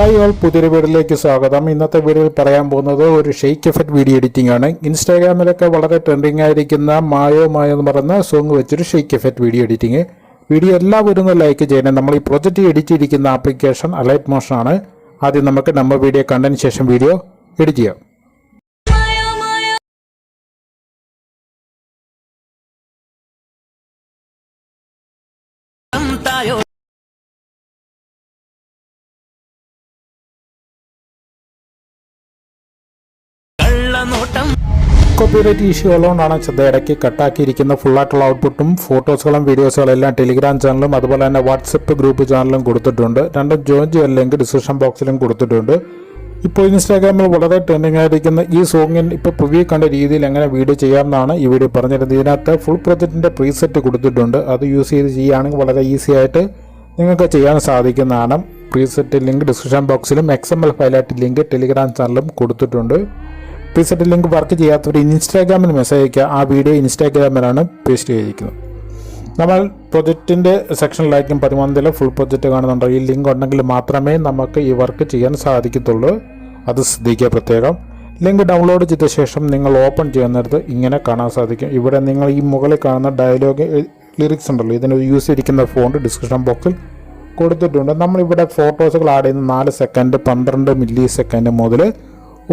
Hi all പുതിയൊരു വീഡിയോയിലേക്ക് സ്വാഗതം. ഇന്നത്തെ വീഡിയോയിൽ പറയാൻ പോകുന്നത് ഒരു ഷെയ്ക്ക് എഫക്റ്റ് വീഡിയോ എഡിറ്റിംഗ് ആണ്. ഇൻസ്റ്റാഗ്രാമിലൊക്കെ വളരെ ട്രെൻഡിങ് ആയിരിക്കുന്ന മായോ മായോ എന്ന് പറയുന്ന സോങ് വെച്ചൊരു shake effect video editing video എല്ലാവരും ഒന്ന് ലൈക്ക് ചെയ്യണം. നമ്മൾ ഈ പ്രൊജക്റ്റ് എഡിറ്റ് ചെയ്തിരിക്കുന്ന ആപ്ലിക്കേഷൻ അലൈറ്റ് മോഷൻ ആണ്. ആദ്യം നമുക്ക് നമ്മൾ വീഡിയോ കണ്ടതിന് ശേഷം വീഡിയോ എഡിറ്റ് ചെയ്യാം. കോപ്പിറൈറ്റ് ഇഷ്യൂ ഉള്ളതുകൊണ്ടാണ് ശ്രദ്ധ ഇടയ്ക്ക് കട്ടാക്കിയിരിക്കുന്ന ഫുള്ളായിട്ടുള്ള ഔട്ട്പുട്ടും ഫോട്ടോസുകളും വീഡിയോസുകളും എല്ലാം ടെലിഗ്രാം ചാനലും അതുപോലെ തന്നെ വാട്സപ്പ് ഗ്രൂപ്പ് ചാനലും കൊടുത്തിട്ടുണ്ട്. രണ്ടും ജോയിൻ ചെയ്യാൻ ലിങ്ക് ഡിസ്ക്രിപ്ഷൻ ബോക്സിലും കൊടുത്തിട്ടുണ്ട്. ഇപ്പോൾ ഇൻസ്റ്റാഗ്രാമിൽ വളരെ ട്രെൻഡിങ് ആയിരിക്കുന്ന ഈ സോങ്ങിൽ ഇപ്പോൾ പ്രിവ്യൂ കണ്ട രീതിയിൽ എങ്ങനെ വീഡിയോ ചെയ്യാമെന്നാണ് ഈ വീഡിയോ പറഞ്ഞിരുന്നത്. ഇതിനകത്ത് ഫുൾ പ്രൊജക്റ്റിന്റെ പ്രീസെറ്റ് കൊടുത്തിട്ടുണ്ട്. അത് യൂസ് ചെയ്ത് ചെയ്യുകയാണെങ്കിൽ വളരെ ഈസി ആയിട്ട് നിങ്ങൾക്ക് ചെയ്യാൻ സാധിക്കുന്നതാണ്. പ്രീസെറ്റ് ലിങ്ക് ഡിസ്ക്രിപ്ഷൻ ബോക്സിലും എക്സ് എം എൽ ഫയലായിട്ട് ലിങ്ക് ടെലിഗ്രാം ചാനലും കൊടുത്തിട്ടുണ്ട്. പ്രീസെറ്റ് ലിങ്ക് വർക്ക് ചെയ്യാത്തവർ ഇൻസ്റ്റാഗ്രാമിൽ മെസ്സേജ് അയക്കുക ആ വീഡിയോ ഇൻസ്റ്റാഗ്രാമിലാണ് പേസ്റ്റ് ചെയ്തിരിക്കുന്നത്. നമ്മൾ പ്രൊജക്റ്റിന്റെ സെക്ഷനിലായിരിക്കും പതിമൂന്നിൽ ഫുൾ പ്രൊജക്റ്റ് കാണുന്നുണ്ട്. ഈ ലിങ്ക് ഉണ്ടെങ്കിൽ മാത്രമേ നമുക്ക് ഈ വർക്ക് ചെയ്യാൻ സാധിക്കത്തുള്ളൂ. അത് ശ്രദ്ധിക്കുക പ്രത്യേകം. ലിങ്ക് ഡൗൺലോഡ് ചെയ്ത ശേഷം നിങ്ങൾ ഓപ്പൺ ചെയ്യുന്നിടത്ത് ഇങ്ങനെ കാണാൻ സാധിക്കും. ഇവിടെ നിങ്ങൾ ഈ മുകളിൽ കാണുന്ന ഡയലോഗ് ലിറിക്സ് ഉണ്ടല്ലോ. ഇതിന് യൂസ് ചെയ്തിരിക്കുന്ന ഫോണ്ട് ഡിസ്ക്രിപ്ഷൻ ബോക്സിൽ കൊടുത്തിട്ടുണ്ട്. നമ്മളിവിടെ ഫോട്ടോസുകൾ ആഡ് ചെയ്യുന്ന നാല് സെക്കൻഡ് പന്ത്രണ്ട് മില്ലി സെക്കൻഡ് മുതൽ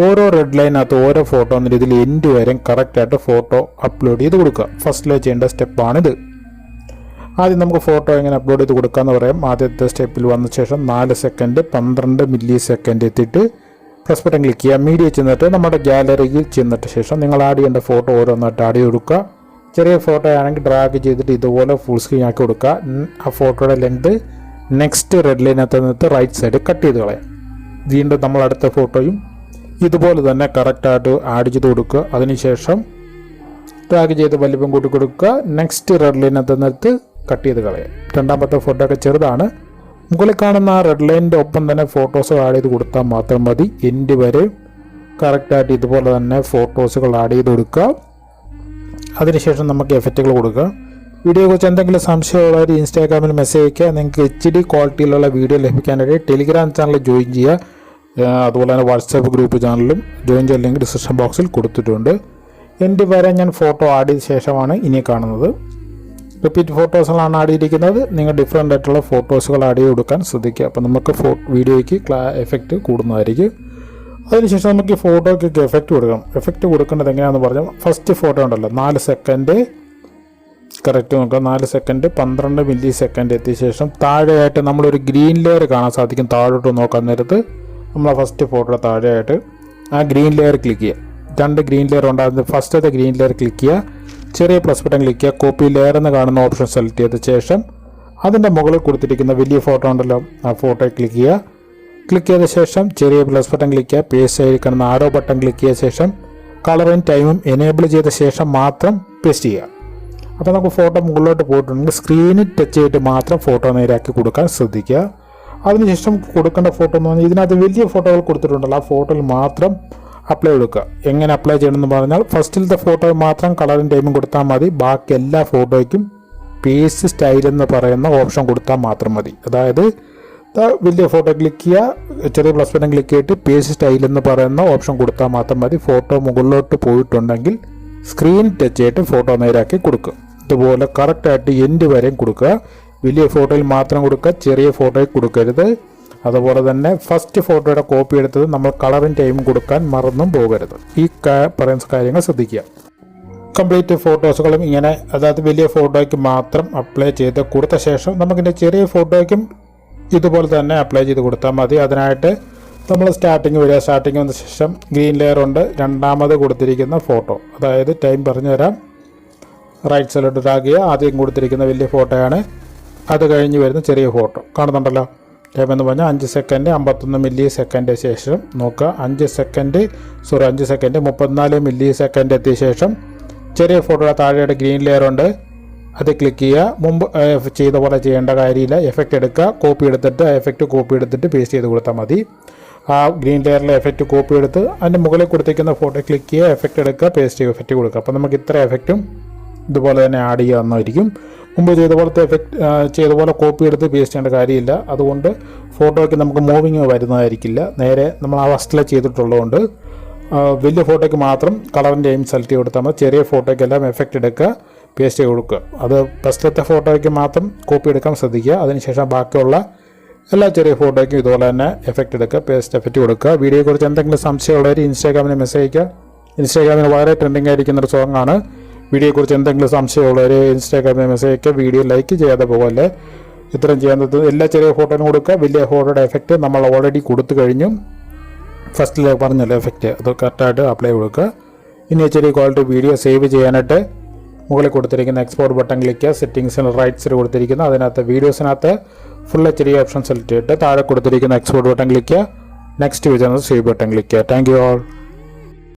ഓരോ റെഡ് ലൈനകത്ത് ഓരോ ഫോട്ടോ എന്ന രീതിയിൽ എൻഡ് വരെ കറക്റ്റായിട്ട് ഫോട്ടോ അപ്ലോഡ് ചെയ്ത് കൊടുക്കുക. ഫസ്റ്റിൽ ചെയ്യേണ്ട സ്റ്റെപ്പാണിത് ആദ്യം നമുക്ക് ഫോട്ടോ എങ്ങനെ അപ്ലോഡ് ചെയ്ത് എന്ന് പറയാം. ആദ്യത്തെ സ്റ്റെപ്പിൽ വന്ന ശേഷം നാല് സെക്കൻഡ് പന്ത്രണ്ട് മില്ലി സെക്കൻഡ് എത്തിയിട്ട് പ്ലസ് ബട്ടൺ ക്ലിക്ക് ചെയ്യുക. മീഡിയ ചെന്നിട്ട് നമ്മുടെ ഗാലറിയിൽ ചെന്നിട്ട് ശേഷം നിങ്ങൾ ആഡ് ചെയ്യേണ്ട ഫോട്ടോ ഓരോന്നായിട്ട് ആഡ് ചെയ്ത് കൊടുക്കുക. ചെറിയ ഫോട്ടോ ആണെങ്കിൽ ഡ്രാഗ് ചെയ്തിട്ട് ഇതുപോലെ ഫുൾ സ്ക്രീൻ ആക്കി കൊടുക്കുക. ആ ഫോട്ടോയുടെ ലെങ്ത് നെക്സ്റ്റ് റെഡ് ലൈനകത്ത് നിന്നിട്ട് റൈറ്റ് സൈഡ് കട്ട് ചെയ്ത് കളയാം. വീണ്ടും നമ്മൾ അടുത്ത ഫോട്ടോയും ഇതുപോലെ തന്നെ കറക്റ്റായിട്ട് ആഡ് ചെയ്ത് കൊടുക്കുക. അതിനുശേഷം ഡ്രാഗ് ചെയ്ത് വലിപ്പം കൂട്ടി കൊടുക്കുക. നെക്സ്റ്റ് റെഡ് ലൈനത്തെ നിർത്ത് കട്ട് ചെയ്ത് കളയാം. രണ്ടാമത്തെ ഫോട്ടോ ഒക്കെ ചെറുതാണ്. മുകളിൽ കാണുന്ന ആ റെഡ് ലൈനിന്റെ ഒപ്പം തന്നെ ഫോട്ടോസ് ആഡ് ചെയ്ത് കൊടുത്താൽ മാത്രം മതി. എൻഡ് വരെ കറക്റ്റായിട്ട് ഇതുപോലെ തന്നെ ഫോട്ടോസുകൾ ആഡ് ചെയ്ത് കൊടുക്കുക. അതിനുശേഷം നമുക്ക് എഫക്റ്റുകൾ കൊടുക്കുക. വീഡിയോയെക്കുറിച്ച് എന്തെങ്കിലും സംശയമുള്ളവർ ഇൻസ്റ്റാഗ്രാമിൽ മെസ്സേജ് അയക്കുക നിങ്ങൾക്ക് എച്ച് ഡി ക്വാളിറ്റിയിലുള്ള വീഡിയോ ലഭിക്കാനായിട്ട് ടെലിഗ്രാം ചാനൽ ജോയിൻ ചെയ്യുക. അതുപോലെ തന്നെ വാട്സാപ്പ് ഗ്രൂപ്പ് ചാനലിലും ജോയിൻ ചെയ്യാൻ ലിങ്ക് ഡിസ്ക്രിപ്ഷൻ ബോക്സിൽ കൊടുത്തിട്ടുണ്ട്. എന്റെ വരെ ഞാൻ ഫോട്ടോ ആഡ് ചെയ്ത ശേഷമാണ് ഇനി കാണുന്നത്. റിപ്പീറ്റ് ഫോട്ടോസുകളാണ് ആഡ് ചെയ്തിരിക്കുന്നത് നിങ്ങൾ ഡിഫറെന്റ് ആയിട്ടുള്ള ഫോട്ടോസുകൾ ആഡ് ചെയ്ത് കൊടുക്കാൻ ശ്രദ്ധിക്കുക. അപ്പോൾ നമുക്ക് ഫോ വീഡിയോയ്ക്ക് ക്ലാ എഫക്റ്റ് കൂടുന്നതായിരിക്കും. അതിനുശേഷം നമുക്ക് ഈ ഫോട്ടോയ്ക്കൊക്കെ എഫക്റ്റ് കൊടുക്കണം എഫക്റ്റ് കൊടുക്കേണ്ടത് എങ്ങനെയാണെന്ന് പറഞ്ഞാൽ ഫസ്റ്റ് ഫോട്ടോ ഉണ്ടല്ലോ. നാല് സെക്കൻഡ് കറക്റ്റ് നോക്കുക നാല് സെക്കൻഡ് പന്ത്രണ്ട് മില്ലി സെക്കൻഡ് എത്തിയ ശേഷം താഴെയായിട്ട് നമ്മളൊരു ഗ്രീൻ ലെയർ കാണാൻ സാധിക്കും. താഴോട്ട് നോക്കാൻ നേരത്ത് നമ്മൾ ആ ഫസ്റ്റ് ഫോട്ടോയുടെ താഴെയായിട്ട് ആ ഗ്രീൻ ലെയർ ക്ലിക്ക് ചെയ്യുക രണ്ട് ഗ്രീൻ ലെയർ ഉണ്ടായിരുന്നത് ഫസ്റ്റത്തെ ഗ്രീൻ ലെയർ ക്ലിക്ക് ചെയ്യുക ചെറിയ പ്ലസ് ബട്ടൺ ക്ലിക്ക് ചെയ്യുക കോപ്പി ലെയർ എന്ന് കാണുന്ന ഓപ്ഷൻ സെലക്ട് ചെയ്ത ശേഷം അതിന്റെ മുകളിൽ കൊടുത്തിരിക്കുന്ന വലിയ ഫോട്ടോ ഉണ്ടല്ലോ ആ ഫോട്ടോ ക്ലിക്ക് ചെയ്യുക ക്ലിക്ക് ചെയ്ത ശേഷം ചെറിയ പ്ലസ് ബട്ടൺ ക്ലിക്ക് ചെയ്യുക പേസ്റ്റ് ആയി കാണുന്ന ആരോ ബട്ടൺ ക്ലിക്ക് ചെയ്ത ശേഷം കളറും ടൈമും എനേബിൾ ചെയ്ത ശേഷം മാത്രം പേസ്റ്റ് ചെയ്യുക അപ്പോൾ നമുക്ക് ഫോട്ടോ മുകളിലോട്ട് പോയിട്ടുണ്ടെങ്കിൽ സ്ക്രീനിൽ ടച്ച് ചെയ്തിട്ട് മാത്രം ഫോട്ടോ നേരാക്കി കൊടുക്കാൻ ശ്രദ്ധിക്കുക. അതിനുശേഷം കൊടുക്കേണ്ട ഫോട്ടോ എന്ന് പറഞ്ഞാൽ ഇതിനകത്ത് വലിയ ഫോട്ടോകൾ കൊടുത്തിട്ടുണ്ടല്ലോ. ആ ഫോട്ടോയിൽ മാത്രം അപ്ലൈ കൊടുക്കുക. എങ്ങനെ അപ്ലൈ ചെയ്യണമെന്ന് പറഞ്ഞാൽ ഫസ്റ്റിലത്തെ ഫോട്ടോ മാത്രം കളറും ടൈമും കൊടുത്താൽ മതി. ബാക്കി എല്ലാ ഫോട്ടോയ്ക്കും പേസ്റ്റ് സ്റ്റൈൽ എന്ന് പറയുന്ന ഓപ്ഷൻ കൊടുത്താൽ മാത്രം മതി. അതായത് വലിയ ഫോട്ടോ ക്ലിക്ക് ചെയ്യുക ചെറിയ പ്ലസ് ബട്ടൺ ക്ലിക്ക് ചെയ്തിട്ട് പേസ്റ്റ് സ്റ്റൈൽ എന്ന് പറയുന്ന ഓപ്ഷൻ കൊടുത്താൽ മാത്രം മതി. ഫോട്ടോ മുകളിലോട്ട് പോയിട്ടുണ്ടെങ്കിൽ സ്ക്രീൻ ടച്ച് ചെയ്തിട്ട് ഫോട്ടോ നേരാക്കി കൊടുക്കുക. ഇതുപോലെ കറക്റ്റായിട്ട് എൻഡ് വരെയും കൊടുക്കുക. വലിയ ഫോട്ടോയിൽ മാത്രം കൊടുക്കുക ചെറിയ ഫോട്ടോയിൽ കൊടുക്കരുത്. അതുപോലെ തന്നെ ഫസ്റ്റ് ഫോട്ടോയുടെ കോപ്പി എടുത്തത് നമ്മൾ കളറും ടൈമും കൊടുക്കാൻ മറന്നും പോകരുത്. ഈ പറയുന്ന കാര്യങ്ങൾ ശ്രദ്ധിക്കുക. കംപ്ലീറ്റ് ഫോട്ടോസുകളും ഇങ്ങനെ അതായത് വലിയ ഫോട്ടോയ്ക്ക് മാത്രം അപ്ലൈ ചെയ്ത് കൊടുത്ത ശേഷം നമുക്കിന്റെ ചെറിയ ഫോട്ടോയ്ക്കും ഇതുപോലെ തന്നെ അപ്ലൈ ചെയ്ത് കൊടുത്താൽ മതി. അതിനായിട്ട് നമ്മൾ സ്റ്റാർട്ടിങ് വരിക. സ്റ്റാർട്ടിങ് വന്ന ശേഷം ഗ്രീൻ ലെയർ ഉണ്ട്. രണ്ടാമത് കൊടുത്തിരിക്കുന്ന ഫോട്ടോ അതായത് ടൈം പറഞ്ഞു തരാം റൈറ്റ് സൈഡിലോട്ട് ചെയ്യുക ആദ്യം കൊടുത്തിരിക്കുന്ന വലിയ ഫോട്ടോയാണ് അത് കഴിഞ്ഞ് വരുന്ന ചെറിയ ഫോട്ടോ. കാണുന്നുണ്ടല്ലോ? എന്ന് പറഞ്ഞാൽ അഞ്ച് സെക്കൻഡ് അമ്പത്തൊന്ന് മില്ലി സെക്കൻഡ് ശേഷം നോക്കുക. അഞ്ച് സെക്കൻഡ് സോറി അഞ്ച് സെക്കൻഡ് മുപ്പത്തിനാല് മില്ലി സെക്കൻഡ് എത്തിയ ശേഷം ചെറിയ ഫോട്ടോയുടെ താഴെയുടെ ഗ്രീൻ ലെയർ ഉണ്ട്. അത് ക്ലിക്ക് ചെയ്യുക. മുമ്പ് ചെയ്ത പോലെ ചെയ്യേണ്ട കാര്യമില്ല. എഫക്റ്റ് എടുക്കുക. കോപ്പി എടുത്തിട്ട് എഫക്റ്റ് കോപ്പി എടുത്തിട്ട് പേസ്റ്റ് ചെയ്ത് കൊടുത്താൽ മതി. ആ ഗ്രീൻ ലെയറിലെ എഫക്റ്റ് കോപ്പി എടുത്ത് അതിന്റെ മുകളിൽ കൊടുത്തിരിക്കുന്ന ഫോട്ടോ ക്ലിക്ക് ചെയ്യുക. എഫക്റ്റ് എടുക്കുക പേസ്റ്റ് ചെയ്യുക എഫക്റ്റ് കൊടുക്കുക. അപ്പോൾ നമുക്ക് ഇത്ര എഫക്റ്റും ഇതുപോലെ തന്നെ ആഡ് ചെയ്യാവുന്നതായിരിക്കും. മുമ്പ് ചെയ്ത പോലത്തെ എഫക്റ്റ് ചെയ്ത പോലെ കോപ്പി എടുത്ത് പേസ്റ്റ് ചെയ്യേണ്ട കാര്യമില്ല. അതുകൊണ്ട് ഫോട്ടോയ്ക്ക് നമുക്ക് മൂവിങ് വരുന്നതായിരിക്കില്ല. നേരെ നമ്മൾ ആ ഫസ്റ്റിലെ ചെയ്തിട്ടുള്ളതുകൊണ്ട് വലിയ ഫോട്ടോയ്ക്ക് മാത്രം കളറിന്റെ എയിം സെലക്ട് ചെയ്ത് കൊടുത്താൽ മതി. ചെറിയ ഫോട്ടോയ്ക്കെല്ലാം എഫക്റ്റ് എടുക്കുക പേസ്റ്റ് ചെയ്ത് കൊടുക്കുക. അത് ഫസ്റ്റത്തെ ഫോട്ടോയ്ക്ക് മാത്രം കോപ്പി എടുക്കാൻ ശ്രദ്ധിക്കുക. അതിനുശേഷം ബാക്കിയുള്ള എല്ലാ ചെറിയ ഫോട്ടോയ്ക്കും ഇതുപോലെ തന്നെ എഫക്റ്റ് എടുക്കുക പേസ്റ്റ് എഫക്റ്റ് കൊടുക്കുക. വീഡിയോയെക്കുറിച്ച് എന്തെങ്കിലും സംശയമുള്ളവർ ഇൻസ്റ്റാഗ്രാമിൽ മെസ്സേജ് അയക്കുക ഇൻസ്റ്റാഗ്രാമിൽ വളരെ ട്രെൻഡിങ് ആയിരിക്കുന്ന ഒരു സോങ് ആണ്. വീഡിയോയെക്കുറിച്ച് എന്തെങ്കിലും സംശയമുള്ളവർ ഇൻസ്റ്റാഗ്രാമിൽ മെസ്സേജ് അയക്കുക. വീഡിയോ ലൈക്ക് ചെയ്യാതെ പോകല്ലേ? ഇത്രയും ചെയ്യുന്നത് എല്ലാ ചെറിയ ഫോട്ടോനും കൊടുക്കുക. വലിയ ഫോട്ടോയുടെ എഫക്റ്റ് നമ്മൾ ഓൾറെഡി കൊടുത്തു കഴിഞ്ഞു. ഫസ്റ്റിൽ പറഞ്ഞല്ലോ എഫക്റ്റ് അത് കറക്റ്റായിട്ട് അപ്ലൈ കൊടുക്കുക. ഇനി ചെറിയ ക്വാളിറ്റി വീഡിയോ സേവ് ചെയ്യാനായിട്ട് മുകളിൽ കൊടുത്തിരിക്കുന്ന എക്സ്പോർട്ട് ബട്ടൺ ക്ലിക്ക്. സെറ്റിംഗ്സിന് റൈറ്റ്സിൽ കൊടുത്തിരിക്കുന്നു അതിനകത്ത് വീഡിയോസിനകത്ത് ഫുൾ ഡി ഓപ്ഷൻ സെലക്ട് ചെയ്തിട്ട് താഴെ കൊടുത്തിരിക്കുന്ന എക്സ്പോർട്ട് ബട്ടൺ ക്ലിക്ക്. നെക്സ്റ്റ് വെച്ചാൽ save button click. Thank you all